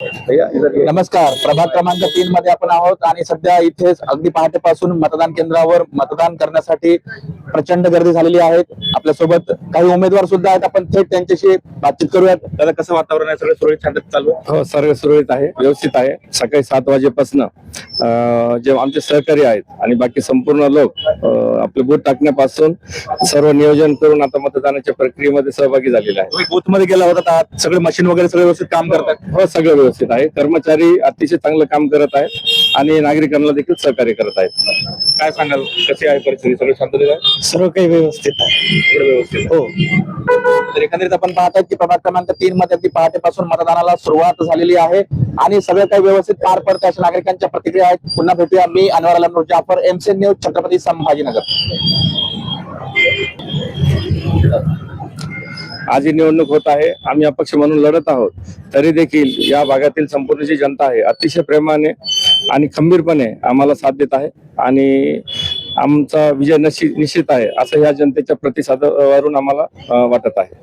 नमस्कार. प्रभाग क्रमांक तीन मध्ये आपण आहोत आणि सध्या इथेच अगदी पहाटेपासून मतदान केंद्रावर मतदान करण्यासाठी प्रचंड गर्दी झालेली आहे. आपल्यासोबत काही उमेदवार सुद्धा आहेत. आपण थेट त्यांच्याशी बातचीत करूयात. त्याला कसं वातावरण आहे? सगळं सुरळीत शांततेत चालू आहे? हो सर्व सुरळीत आहे. व्यवस्थित आहे. सकाळी सात वाजेपासून जे आमचे सहकारी आहेत आणि बाकी संपूर्ण लोक अं, आपले बूथ टाकण्यापासून सर्व नियोजन करून आता मतदानाच्या प्रक्रियेमध्ये सहभागी झालेले आहे तुम्ही बूथमध्ये गेला होता आता सगळे मशीन वगैरे सगळे व्यवस्थित काम करतात हो सगळं व्यवस्थित आहे. कर्मचारी अतिशय चांगलं काम करत आहेत. आणि नागरिकांना देखील सहकार्य करत आहेत. काय सांगाल? कशी आहे परिस्थिती? सगळं शांततेत आहे सर्व काही व्यवस्थित आहे. सगळं व्यवस्थित हो. तर एकंदरीत आपण पाहतात की प्रभाग क्रमांक तीन मध्ये अगदी पहाटेपासून मतदानाला सुरुवात झालेली आहे आणि सगळं काही व्यवस्थित पार पडत अशा नागरिकांच्या प्रतिक्रिया आहेत. पुन्हा भेटूया मी अनवर आलम जाफर एमसीएन न्यूज छत्रपती संभाजीनगर. आज ही निवडणूक होत आहे. आम्ही अपक्ष म्हणून लढत आहोत. तरी देखील या भागातील संपूर्ण जी जनता आहे अतिशय प्रेमाने आणि खंबीरपणे आम्हाला साथ देत आहे आणि आमचा विजय नशी निश्चित आहे असं या जनतेच्या प्रतिसादावरून आम्हाला वाटत आहे.